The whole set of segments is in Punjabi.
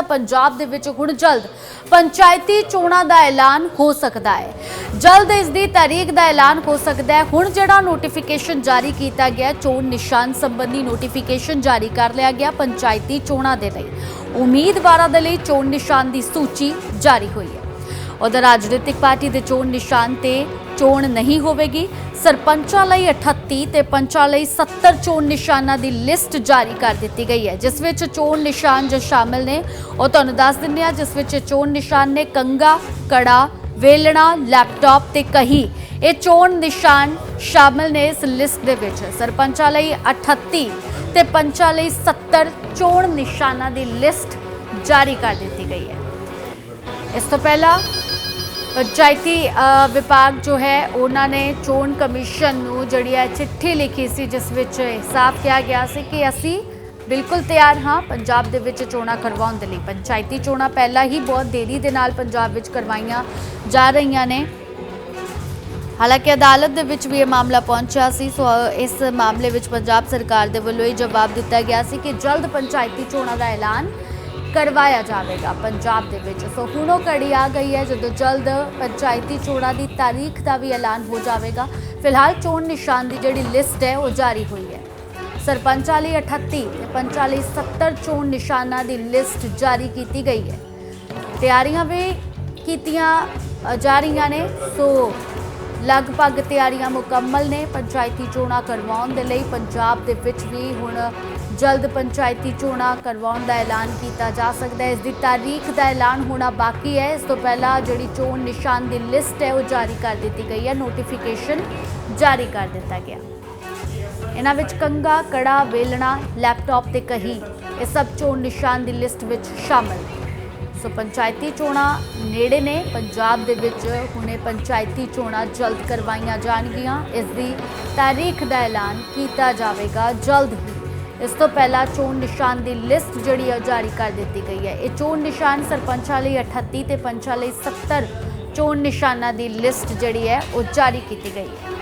ਤਾਂ ਪੰਜਾਬ ਦੇ ਵਿੱਚ ਹੁਣ ਜਲਦ ਪੰਚਾਇਤੀ ਚੋਣਾਂ ਦਾ ਐਲਾਨ ਹੋ ਸਕਦਾ ਹੈ। ਜਲਦ ਇਸ ਦੀ ਤਾਰੀਖ ਦਾ ਐਲਾਨ ਹੋ ਸਕਦਾ ਹੈ। ਹੁਣ ਜਿਹੜਾ ਨੋਟੀਫਿਕੇਸ਼ਨ ਜਾਰੀ ਕੀਤਾ ਗਿਆ ਚੋਣ ਨਿਸ਼ਾਨ ਸੰਬੰਧੀ ਨੋਟੀਫਿਕੇਸ਼ਨ ਜਾਰੀ ਕਰ ਲਿਆ ਗਿਆ ਪੰਚਾਇਤੀ ਚੋਣਾਂ ਦੇ ਲਈ। ਉਮੀਦਵਾਰਾਂ ਦੇ ਲਈ ਚੋਣ ਨਿਸ਼ਾਨ ਦੀ ਸੂਚੀ ਜਾਰੀ ਹੋਈ ਹੈ। ਉਧਰ ਰਾਜਨੀਤਿਕ ਪਾਰਟੀ ਦੇ ਚੋਣ ਨਿਸ਼ਾਨ ਤੇ ਚੋਣ ਨਹੀਂ ਹੋਵੇਗੀ। ਸਰਪੰਚਾਂ ਲਈ 38 ਤੇ ਪੰਚਾਂ ਲਈ 70 ਚੋਣ ਨਿਸ਼ਾਨਾਂ ਦੀ ਲਿਸਟ ਜਾਰੀ ਕਰ ਦਿੱਤੀ ਗਈ ਹੈ, ਜਿਸ ਵਿੱਚ ਚੋਣ ਨਿਸ਼ਾਨ ਜੋ ਸ਼ਾਮਿਲ ਨੇ, ਉਹ ਤੁਹਾਨੂੰ ਦੱਸ ਦਿੰਦੇ ਆ ਜਿਸ ਵਿੱਚ ਚੋਣ ਨਿਸ਼ਾਨ ਨੇ ਕੰਗਾ, ਕੜਾ, ਵੇਲਣਾ, ਲੈਪਟਾਪ ਤੇ ਕਹੀ। ਇਹ ਚੋਣ ਨਿਸ਼ਾਨ ਸ਼ਾਮਿਲ ਨੇ ਇਸ ਲਿਸਟ ਦੇ ਵਿੱਚ। ਸਰਪੰਚਾਂ ਲਈ 38 ਤੇ ਪੰਚਾਂ ਲਈ 70 ਚੋਣ ਨਿਸ਼ਾਨਾਂ ਦੀ ਲਿਸਟ ਜਾਰੀ ਕਰ ਦਿੱਤੀ ਗਈ ਹੈ। ਇਸ ਤੋਂ ਪਹਿਲਾਂ ਪੰਚਾਇਤੀ ਵਿਭਾਗ ਜੋ ਹੈ, ਉਹਨਾਂ ਨੇ ਚੋਣ ਕਮਿਸ਼ਨ ਨੂੰ ਜਿਹੜੀ ਹੈ, ਚਿੱਠੀ ਲਿਖੀ ਸੀ, ਜਿਸ ਵਿੱਚ ਸਾਫ਼ ਕਿਹਾ ਗਿਆ ਸੀ ਕਿ ਅਸੀਂ ਬਿਲਕੁਲ ਤਿਆਰ ਹਾਂ, ਪੰਜਾਬ ਦੇ ਵਿੱਚ ਚੋਣਾਂ ਕਰਵਾਉਣ ਦੇ ਲਈ। ਪੰਚਾਇਤੀ ਚੋਣਾਂ ਪਹਿਲਾਂ ਹੀ ਬਹੁਤ ਦੇਰੀ ਦੇ ਨਾਲ ਪੰਜਾਬ ਵਿੱਚ ਕਰਵਾਈਆਂ ਜਾ ਰਹੀਆਂ ਨੇ। ਹਾਲਾਂਕਿ ਅਦਾਲਤ ਦੇ ਵਿੱਚ ਵੀ ਇਹ ਮਾਮਲਾ ਪਹੁੰਚਿਆ ਸੀ, ਸੋ ਇਸ ਮਾਮਲੇ ਵਿੱਚ ਪੰਜਾਬ ਸਰਕਾਰ ਦੇ ਵੱਲੋਂ ਇਹ ਜਵਾਬ ਦਿੱਤਾ ਗਿਆ ਸੀ ਕਿ ਜਲਦ ਪੰਚਾਇਤੀ ਚੋਣਾਂ ਦਾ ਐਲਾਨ ਕਰਵਾਇਆ ਜਾਵੇਗਾ ਪੰਜਾਬ ਦੇ ਵਿੱਚ। ਸੋ ਹੁਣ ਉਹ ਘੜੀ ਆ ਗਈ ਹੈ ਜਦੋਂ ਜਲਦ ਪੰਚਾਇਤੀ ਚੋਣਾਂ ਦੀ ਤਾਰੀਖ ਦਾ ਵੀ ਐਲਾਨ ਹੋ ਜਾਵੇਗਾ। ਫਿਲਹਾਲ ਚੋਣ ਨਿਸ਼ਾਨ ਦੀ ਜਿਹੜੀ ਲਿਸਟ ਹੈ, ਉਹ ਜਾਰੀ ਹੋਈ ਹੈ। ਸਰਪੰਚਾਂ ਲਈ 38 ਤੇ ਪੰਚਾਂ ਲਈ 70 ਚੋਣ ਨਿਸ਼ਾਨਾਂ ਦੀ ਲਿਸਟ ਜਾਰੀ ਕੀਤੀ ਗਈ ਹੈ। ਤਿਆਰੀਆਂ ਵੀ ਕੀਤੀਆਂ ਜਾ ਰਹੀਆਂ ਨੇ। ਸੋ ਲਗਭਗ ਤਿਆਰੀਆਂ ਮੁਕੰਮਲ ਨੇ। ਪੰਚਾਇਤੀ ਚੋਣਾਂ ਕਰਵਾਉਣ ਦੇ ਲਈ ਪੰਜਾਬ ਦੇ ਵਿੱਚ ਵੀ ਹੁਣ ਜਲਦ ਪੰਚਾਇਤੀ ਚੋਣਾਂ ਕਰਵਾਉਣ ਦਾ ਐਲਾਨ ਕੀਤਾ ਜਾ ਸਕਦਾ ਹੈ। ਇਸ ਦੀ ਤਾਰੀਖ ਦਾ ਐਲਾਨ ਹੋਣਾ ਬਾਕੀ ਹੈ। ਇਸ ਤੋਂ ਪਹਿਲਾਂ ਜਿਹੜੀ ਚੋਣ ਨਿਸ਼ਾਨ ਦੀ ਲਿਸਟ ਹੈ, ਉਹ ਜਾਰੀ ਕਰ ਦਿੱਤੀ ਗਈ ਹੈ। ਨੋਟੀਫਿਕੇਸ਼ਨ ਜਾਰੀ ਕਰ ਦਿੱਤਾ ਗਿਆ। ਇਹਨਾਂ ਵਿੱਚ ਕੰਗਾ ਕੜਾ, ਵੇਲਣਾ, ਲੈਪਟਾਪ ਤੇ ਕਹੀ, ਇਹ ਸਭ ਚੋਣ ਨਿਸ਼ਾਨ ਦੀ ਲਿਸਟ ਵਿੱਚ ਸ਼ਾਮਲ ਸੋ ਪੰਚਾਇਤੀ ਚੋਣਾਂ ਨੇੜੇ ਨੇ। ਪੰਜਾਬ ਦੇ ਵਿੱਚ ਹੁਣੇ ਪੰਚਾਇਤੀ ਚੋਣਾਂ ਜਲਦ ਕਰਵਾਈਆਂ ਜਾਣਗੀਆਂ। ਇਸ ਦੀ ਤਾਰੀਖ ਦਾ ਐਲਾਨ ਕੀਤਾ ਜਾਵੇਗਾ ਜਲਦ ਇਸ ਤੋਂ ਪਹਿਲਾਂ ਚੋਣ ਨਿਸ਼ਾਨ ਦੀ ਲਿਸਟ ਜਿਹੜੀ ਹੈ ਉਹ ਜਾਰੀ ਕਰ ਦਿੱਤੀ ਗਈ ਹੈ। ਇਹ ਚੋਣ ਨਿਸ਼ਾਨ ਸਰਪੰਚਾਂ ਲਈ 38 ਤੇ ਪੰਚਾਂ ਲਈ 70 ਚੋਣ ਨਿਸ਼ਾਨਾਂ ਦੀ ਲਿਸਟ ਜਿਹੜੀ ਹੈ ਉਹ ਜਾਰੀ ਕੀਤੀ ਗਈ ਹੈ।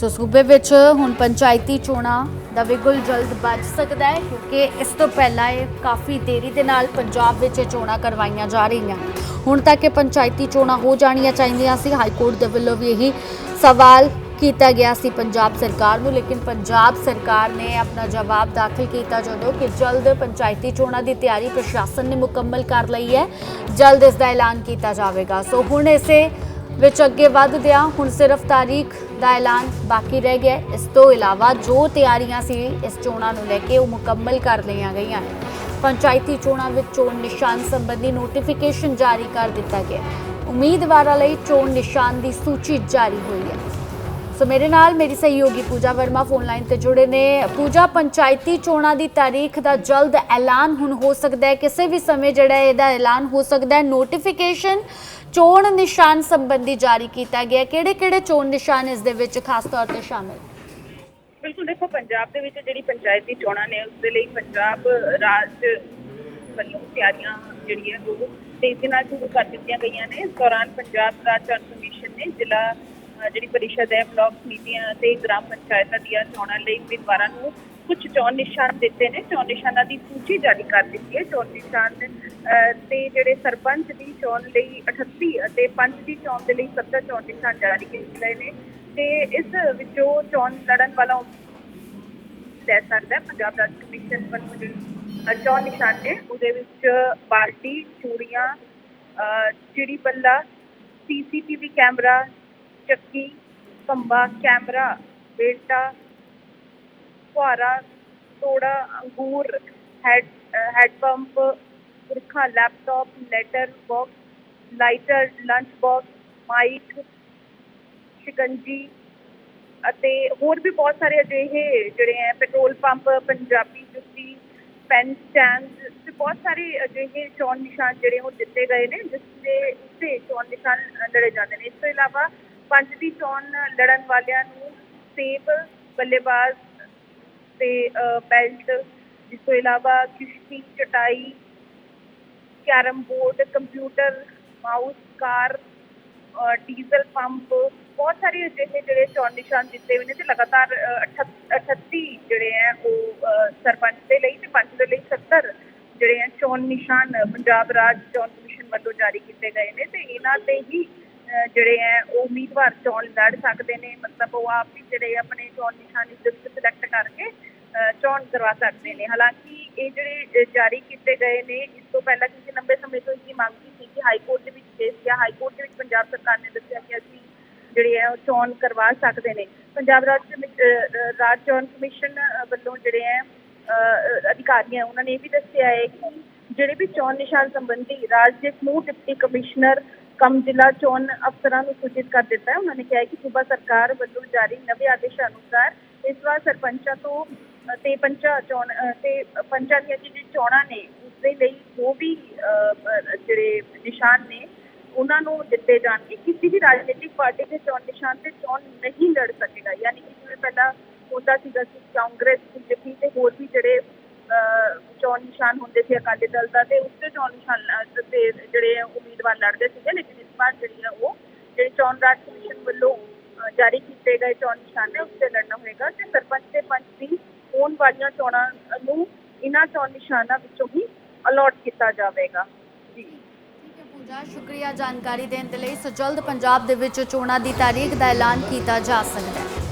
ਸੋ ਸੂਬੇ ਵਿੱਚ ਹੁਣ ਪੰਚਾਇਤੀ ਚੋਣਾਂ ਦਾ ਬਿਗੁਲ ਜਲਦ ਬਚ ਸਕਦਾ ਹੈ ਕਿਉਂਕਿ ਇਸ ਤੋਂ ਪਹਿਲਾਂ ਇਹ ਕਾਫੀ ਦੇਰੀ ਦੇ ਨਾਲ ਪੰਜਾਬ ਵਿੱਚ ਇਹ ਚੋਣਾਂ ਕਰਵਾਈਆਂ ਜਾ ਰਹੀਆਂ। ਹੁਣ ਤੱਕ ਇਹ ਪੰਚਾਇਤੀ ਚੋਣਾਂ ਹੋ ਜਾਣੀਆਂ ਚਾਹੀਦੀਆਂ ਸੀ। ਹਾਈ ਕੋਰਟ ਦੇ ਵੱਲੋਂ ਵੀ ਇਹੀ ਸਵਾਲ ਕੀਤਾ ਗਿਆ ਸੀ ਪੰਜਾਬ ਸਰਕਾਰ ਨੂੰ, ਲੇਕਿਨ ਪੰਜਾਬ ਸਰਕਾਰ ਨੇ ਆਪਣਾ ਜਵਾਬ ਦਾਖਲ ਕੀਤਾ ਜਦੋਂ ਕਿ ਜਲਦ ਪੰਚਾਇਤੀ ਚੋਣਾਂ ਦੀ ਤਿਆਰੀ ਪ੍ਰਸ਼ਾਸਨ ਨੇ ਮੁਕੰਮਲ ਕਰ ਲਈ ਹੈ। ਜਲਦ ਇਸ ਦਾ ਐਲਾਨ ਕੀਤਾ ਜਾਵੇਗਾ। ਸੋ ਹੁਣ ਇਸੇ ਵਿੱਚ ਅੱਗੇ ਵਧਦਿਆਂ ਹੁਣ ਸਿਰਫ ਤਾਰੀਖ ਦਾ ਐਲਾਨ ਬਾਕੀ ਰਹਿ ਗਿਆ ਇਸ ਤੋਂ ਇਲਾਵਾ ਜੋ ਤਿਆਰੀਆਂ ਸੀ ਇਸ ਚੋਣਾਂ ਨੂੰ ਲੈ ਕੇ ਉਹ ਮੁਕੰਮਲ ਕਰ ਲਈਆਂ ਗਈਆਂ ਨੇ। ਪੰਚਾਇਤੀ ਚੋਣਾਂ ਵਿੱਚ ਚੋਣ ਨਿਸ਼ਾਨ ਸੰਬੰਧੀ ਨੋਟੀਫਿਕੇਸ਼ਨ ਜਾਰੀ ਕਰ ਦਿੱਤਾ ਗਿਆ ਉਮੀਦਵਾਰਾਂ ਲਈ ਚੋਣ ਨਿਸ਼ਾਨ ਦੀ ਸੂਚੀ ਜਾਰੀ ਹੋਈ ਹੈ। ਸੋ ਮੇਰੇ ਨਾਲ ਮੇਰੀ ਸਹਿਯੋਗੀ ਪੂਜਾ ਵਰਮਾ ਫੋਨ ਲਾਈਨ ਤੇ ਜੁੜੇ ਨੇ। ਪੂਜਾ, ਪੰਚਾਇਤੀ ਚੋਣਾਂ ਦੀ ਤਾਰੀਖ ਦਾ ਜਲਦ ਐਲਾਨ ਹੁਣ ਹੋ ਸਕਦਾ ਹੈ। ਕਿਸੇ ਵੀ ਸਮੇਂ ਜਿਹੜਾ ਇਹਦਾ ਐਲਾਨ ਹੋ ਸਕਦਾ ਹੈ ਨੋਟੀਫਿਕੇਸ਼ਨ ਚੋਣ ਨਿਸ਼ਾਨ ਸੰਬੰਧੀ ਜਾਰੀ ਕੀਤਾ ਗਿਆ ਕਿਹੜੇ ਕਿਹੜੇ ਚੋਣ ਨਿਸ਼ਾਨ ਇਸ ਦੇ ਵਿੱਚ ਖਾਸ ਤੌਰ ਤੇ ਸ਼ਾਮਿਲ? ਬਿਲਕੁਲ ਦੇਖੋ, ਪੰਜਾਬ ਦੇ ਵਿੱਚ ਜਿਹੜੀ ਪੰਚਾਇਤੀ ਚੋਣਾਂ ਨੇ ਉਸ ਦੇ ਲਈ ਪੰਜਾਬ ਰਾਜ ਵੱਲੋਂ ਤਿਆਰੀਆਂ ਜਿਹੜੀ ਉਹ ਤੇਜ਼ੀ ਨਾਲ ਸ਼ੁਰੂ ਕਰ ਦਿੱਤੀਆਂ ਗਈਆਂ ਨੇ। ਇਸ ਦੌਰਾਨ ਪੰਜਾਬ ਰਾਜ ਚੋਣ ਨੇ ਜ਼ਿਲ੍ਹਾ ਜਿਹੜੀ ਪਰਿਸ਼ਦ ਹੈ, ਬਲਾਕ ਸਮਿਤੀਆਂ ਤੇ ਗ੍ਰਾਮ ਪੰਚਾਇਤਾਂ ਦੀਆਂ ਚੋਣਾਂ ਲਈ ਉਮੀਦਵਾਰਾਂ ਨੂੰ ਕੁਝ ਚੋਣ ਨਿਸ਼ਾਨ ਦਿੱਤੇ ਨੇ। ਚੋਣ ਨਿਸ਼ਾਨਾਂ ਦੀ ਸੂਚੀ ਜਾਰੀ ਕਰ ਦਿੱਤੀ ਹੈ। ਚੋਣ ਨਿਸ਼ਾਨ ਤੇ ਜਿਹੜੇ ਸਰਪੰਚ ਦੀ ਚੋਣ ਲਈ 38 ਅਤੇ ਪੰਚ ਦੀ ਚੋਣ ਦੇ ਲਈ 70 ਚੋਣ ਨਿਸ਼ਾਨ ਜਾਰੀ ਕੀਤੇ ਗਏ ਨੇ। ਤੇ ਇਸ ਵਿੱਚੋਂ ਚੋਣ ਲੜਨ ਵਾਲਾ ਲੈ ਸਕਦਾ ਪੰਜਾਬ ਰਾਜ ਕਮਿਸ਼ਨ ਵੱਲੋਂ ਜਿਹੜੀ ਚੋਣ ਨਿਸ਼ਾਨ ਉਹਦੇ ਵਿੱਚ ਬਾਲਟੀ ਚੂੜੀਆਂ ਚਿੜੀ ਬੱਲਾ, ਸੀਸੀਟੀਵੀ ਕੈਮਰਾ, ਚੱਕੀ, ਕੰਬਾ, ਕੈਮਰਾ, ਬੇਟਾ ਫੁਹਾਰਾ ਤੋੜਾ, ਅੰਗੂਰ, head head pump ਪੁਰਖਾ, laptop, letter box, lighter lunch box mike shikanji ਅਤੇ ਹੋਰ ਵੀ ਬਹੁਤ ਸਾਰੇ ਅਜਿਹੇ ਜਿਹੜੇ ਹੈ ਪੈਟਰੋਲ ਪੰਪ, ਪੰਜਾਬੀ ਜੁੱਤੀ ਪੈਨ ਸਟੈਂਡ ਤੇ ਬਹੁਤ ਸਾਰੇ ਅਜਿਹੇ ਚੋਣ ਨਿਸ਼ਾਨ ਜਿਹੜੇ ਉਹ ਦਿੱਤੇ ਗਏ ਨੇ, ਜਿਸ ਦੇ ਉੱਤੇ ਚੋਣ ਨਿਸ਼ਾਨ ਲੜੇ ਜਾਂਦੇ ਨੇ। ਇਸ ਤੋਂ ਇਲਾਵਾ ਪੰਜ ਦੀ ਚੋਣ ਲੜਨ ਵਾਲਿਆਂ ਨੂੰ ਸੇਬ, ਬੱਲੇਬਾਜ਼ ਤੇ ਬੈਲਟ ਇਸ ਤੋਂ ਇਲਾਵਾ ਕਿਸ਼ਤੀ, ਚਟਾਈ, carrom board, computer, mouse, car diesel pump ਬਹੁਤ ਸਾਰੇ ਅਜਿਹੇ ਜਿਹੜੇ ਚੋਣ ਨਿਸ਼ਾਨ ਦਿੱਤੇ ਹੋਏ ਨੇ ਤੇ ਲਗਾਤਾਰ 38 ਜਿਹੜੇ ਹੈ ਉਹ ਸਰਪੰਚ ਦੇ ਲਈ ਤੇ ਪੰਚ ਦੇ ਲਈ 70 ਜਿਹੜੇ ਹੈ ਚੋਣ ਨਿਸ਼ਾਨ ਪੰਜਾਬ ਰਾਜ ਚੋਣ ਕਮਿਸ਼ਨ ਵੱਲੋਂ ਜਾਰੀ ਕੀਤੇ ਗਏ ਨੇ ਤੇ ਇਹਨਾਂ ਤੇ ਹੀ ਜਿਹੜੇ ਹੈ ਉਹ ਉਮੀਦਵਾਰ ਚੋਣ ਲੜ ਸਕਦੇ ਨੇ। ਮਤਲਬ ਉਹ ਆਪ ਹੀ ਜਿਹੜੇ ਆਪਣੇ ਚੋਣ ਨਿਸ਼ਾਨ ਇਸ ਵਿੱਚ ਸਿਲੈਕਟ ਕਰਕੇ ਚੋਣ ਕਰਵਾ ਸਕਦੇ ਨੇ। ਹਾਲਾਂਕਿ ਇਹ ਜਿਹੜੇ ਜਾਰੀ ਕੀਤੇ ਗਏ ਨੇ, ਇਸ ਤੋਂ ਪਹਿਲਾਂ ਕਿਸੇ ਲੰਬੇ ਸਮੇਂ ਤੋਂ ਇਸਦੀ ਮੰਗ ਸੀ ਕਿ ਹਾਈ ਕੋਰਟ ਦੇ ਵਿੱਚ ਕੇਸ ਗਿਆ ਹਾਈ ਕੋਰਟ ਦੇ ਵਿੱਚ ਪੰਜਾਬ ਸਰਕਾਰ ਨੇ ਦੱਸਿਆ ਕਿ ਅਸੀਂ ਜਿਹੜੇ ਹੈ ਉਹ ਚੋਣ ਕਰਵਾ ਸਕਦੇ ਨੇ। ਪੰਜਾਬ ਰਾਜ ਰਾਜ ਚੋਣ ਕਮਿਸ਼ਨ ਵੱਲੋਂ ਜਿਹੜੇ ਹੈ ਅਧਿਕਾਰੀ ਹੈ ਉਹਨਾਂ ਨੇ ਇਹ ਵੀ ਦੱਸਿਆ ਹੈ ਕਿ ਜਿਹੜੇ ਵੀ ਚੋਣ ਨਿਸ਼ਾਨ ਸੰਬੰਧੀ ਰਾਜ ਦੇ ਸਮੂਹ ਡਿਪਟੀ ਕਮਿਸ਼ਨਰ ਕਮ ਜ਼ਿਲ੍ਹਾ ਚੋਣ ਅਫਸਰਾਂ ਨੂੰ ਸੂਚਿਤ ਕਰ ਦਿੱਤਾ ਹੈ। ਉਹਨਾਂ ਨੇ ਕਿਹਾ ਹੈ ਕਿ ਸੂਬਾ ਸਰਕਾਰ ਵੱਲੋਂ ਜਾਰੀ ਨਵੇਂ ਆਦੇਸ਼ਾਂ ਅਨੁਸਾਰ ਇਸ ਵਾਰ ਸਰਪੰਚਾਂ ਤੋਂ ਅ, ਤੇ ਪੰਚਾਂ ਚੋਣ ਤੇ ਪੰਚਾਂ ਦੀਆਂ ਜਿਹੜੀ ਚੋਣਾਂ ਨੇ ਉਸ ਦੇ ਲਈ ਜੋ ਵੀ ਜਿਹੜੇ ਨਿਸ਼ਾਨ ਨੇ ਉਹਨਾਂ ਨੂੰ ਦਿੱਤੇ ਜਾਣਗੇ। ਕਿਸੇ ਵੀ ਰਾਜਨੀਤਿਕ ਪਾਰਟੀ ਦੇ ਚੋਣ ਨਿਸ਼ਾਨ ਤੇ ਚੋਣ ਨਹੀਂ ਲੜ ਸਕੇਗਾ। ਯਾਨੀ ਕਿ ਜਿਵੇਂ ਪਹਿਲਾਂ ਹੁੰਦਾ ਸੀਗਾ ਕਿ ਕਾਂਗਰਸ, ਬੀਜੇਪੀ ਤੇ ਹੋਰ ਵੀ ਜਿਹੜੇ ਚੋਣ ਨਿਸ਼ਾਨ ਹੁੰਦੇ ਸੀ ਅਕਾਲੀ ਦਲ ਦਾ ਤੇ ਉਸ ਚੋਣ ਨਿਸ਼ਾਨ ਤੇ ਜਿਹੜੇ ਉਮੀਦਵਾਰ ਲੜਦੇ ਸੀਗੇ। ਲੇਕਿਨ ਇਸ ਵਾਰ ਜਿਹੜੀ ਹੈ ਉਹ, ਜਿਹੜੇ ਚੋਣ ਰਾਜ ਕਮਿਸ਼ਨ ਵੱਲੋਂ ਜਾਰੀ ਕੀਤੇ ਗਏ ਚੋਣ ਨਿਸ਼ਾਨ ਨੇ ਉਸ ਲੜਨਾ ਹੋਏਗਾ ਤੇ ਸਰਪੰਚ ਤੇ ਪੰਚ ਦੀ ਹੋਣ ਵਾਲੀਆਂ ਚੋਣਾਂ ਨੂੰ ਇਹਨਾਂ ਚੋਣ ਨਿਸ਼ਾਨਾਂ ਵਿੱਚੋਂ ਹੀ ਅਲਾਟ ਕੀਤਾ ਜਾਵੇਗਾ। ਜੀ। ਠੀਕ ਸ਼ੁਕਰੀਆ ਜਾਣਕਾਰੀ ਦੇਣ ਦੇ ਲਈ ਸੋ ਜਲਦ ਪੰਜਾਬ ਦੇ ਵਿੱਚ ਚੋਣਾਂ ਦੀ ਤਾਰੀਖ ਦਾ ਐਲਾਨ ਕੀਤਾ ਜਾ ਸਕਦਾ ਹੈ।